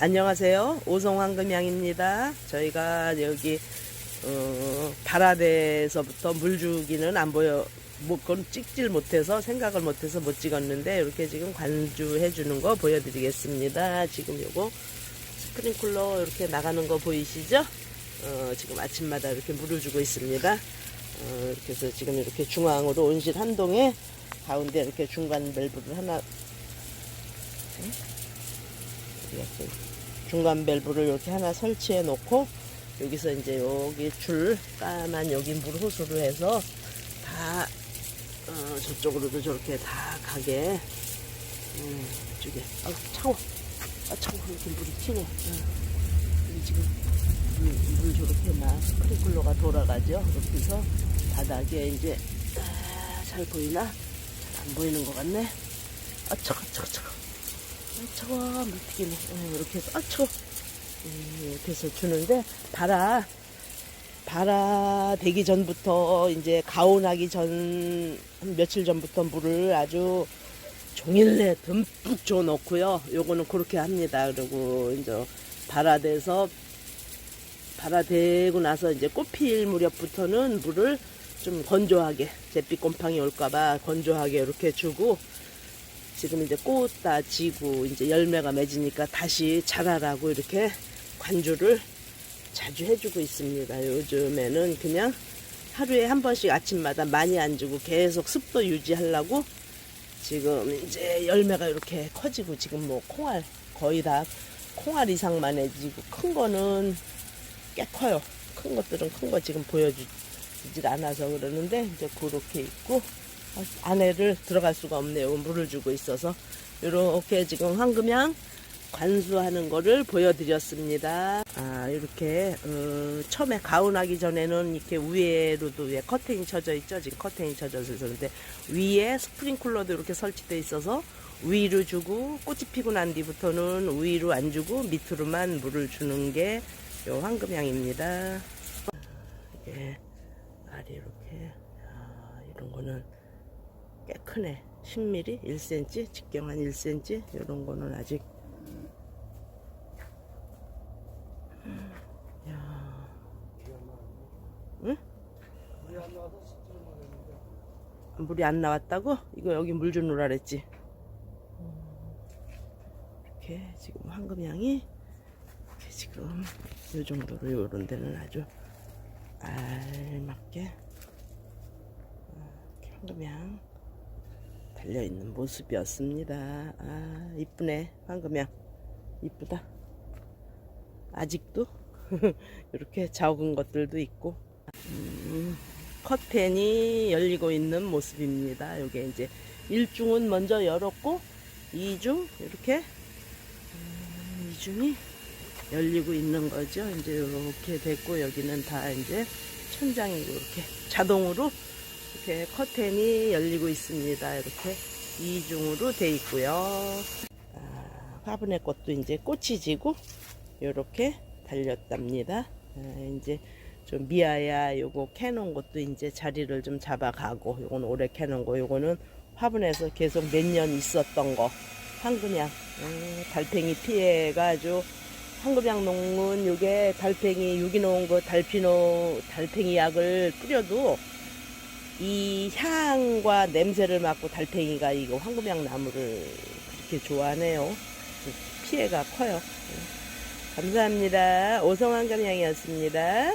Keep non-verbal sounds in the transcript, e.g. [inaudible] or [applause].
안녕하세요. 오송황금양입니다. 저희가 여기 어, 바라대에서부터 물 주기는 안 보여 못 그건 찍질 못해서 생각을 못해서 못 찍었는데 이렇게 지금 관주해 주는 거 보여드리겠습니다. 지금 요거 스프링클러 이렇게 나가는 거 보이시죠? 어, 지금 아침마다 이렇게 물을 주고 있습니다. 어, 이렇게 해서 지금 이렇게 중앙으로 온실 한 동에 가운데 이렇게 중간 밸브를 하나 이렇게 중간 밸브를 이렇게 하나 설치해 놓고 여기서 이제 여기 줄 까만 여기 물 호수로 해서 다 어, 저쪽으로도 저렇게 다 가게 음, 이쪽에. 아 차워 아 차워 이렇게 물이 튀네. 음. 지금 물, 물 저렇게 막 스프링클러가 돌아가죠? 이렇게 해서 바닥에 이제 아, 잘 보이나? 잘안 보이는 것 같네. 아 차가 차가 차가. 아 차가 물 튀기네 음, 이렇게 해서 아 차가 음, 이렇게 해서 주는데 발아 발아 되기 전부터 이제 가온하기 전한 며칠 전부터 물을 아주 종일내 듬뿍 줘 놓고요. 요거는 그렇게 합니다. 그리고 이제 발아돼서 발아되고 나서 이제 꽃필 무렵부터는 물을 좀 건조하게 잿빛 곰팡이 올까봐 건조하게 이렇게 주고 지금 이제 꽃 다 지고 이제 열매가 맺으니까 다시 자라라고 이렇게 관주를 자주 해주고 있습니다. 요즘에는 그냥 하루에 한 번씩 아침마다 많이 안 주고 계속 습도 유지하려고 지금 이제 열매가 이렇게 커지고 지금 뭐 콩알 거의 다 콩알 이상만 해지고 큰 거는 꽤 커요. 큰 것들은 큰 거 지금 보여주질 않아서 그러는데 이제 그렇게 있고 아, 안에를 들어갈 수가 없네요. 물을 주고 있어서 이렇게 지금 황금향 관수하는 거를 보여드렸습니다. 아, 이렇게, 어, 처음에 가온하기 전에는 이렇게 위에로도 위에 커튼이 쳐져 있죠. 지금 커튼이 쳐져서 있었는데, 위에 스프링클러도 이렇게 설치되어 있어서 위로 주고, 꽃이 피고 난 뒤부터는 위로 안 주고, 밑으로만 물을 주는 게 요 황금향입니다. 이게, 알이 이렇게, 아, 이런 거는 꽤 크네. 10mm, 1cm, 직경 한 1cm, 이런 거는 아직 야. 응? 물이 안 나왔다고? 이거 여기 물 주느라 그랬지. 이렇게 지금 황금향이 이렇게 지금 이 정도로 요런 데는 아주 알맞게 어, 이렇게 황금향 달려있는 모습이었습니다. 아, 이쁘네. 황금향. 이쁘다. 아직도 [laughs] 이렇게 작은 것들도 있고 음, 커튼이 열리고 있는 모습입니다. 이게 이제 일중은 먼저 열었고 이중 이렇게 음, 이중이 열리고 있는 거죠. 이제 이렇게 됐고 여기는 다 이제 천장이 이렇게 자동으로 이렇게 커튼이 열리고 있습니다. 이렇게 이중으로 돼 있고요. 아, 화분의 꽃도 이제 꽃이 지고 요렇게 달렸답니다. 아, 이제 좀 미아야 요거 캐놓은 것도 이제 자리를 좀 잡아가고 요건 오래 캐놓은 거 요거는 화분에서 계속 몇 년 있었던 거 황금향 음, 달팽이 피해가지고 황금향 농은 요게 달팽이 유기농 그 달피노 달팽이 약을 뿌려도 이 향과 냄새를 맡고 달팽이가 이거 황금향 나무를 그렇게 좋아하네요. 피해가 커요. 감사합니다. 오성환 감양이었습니다.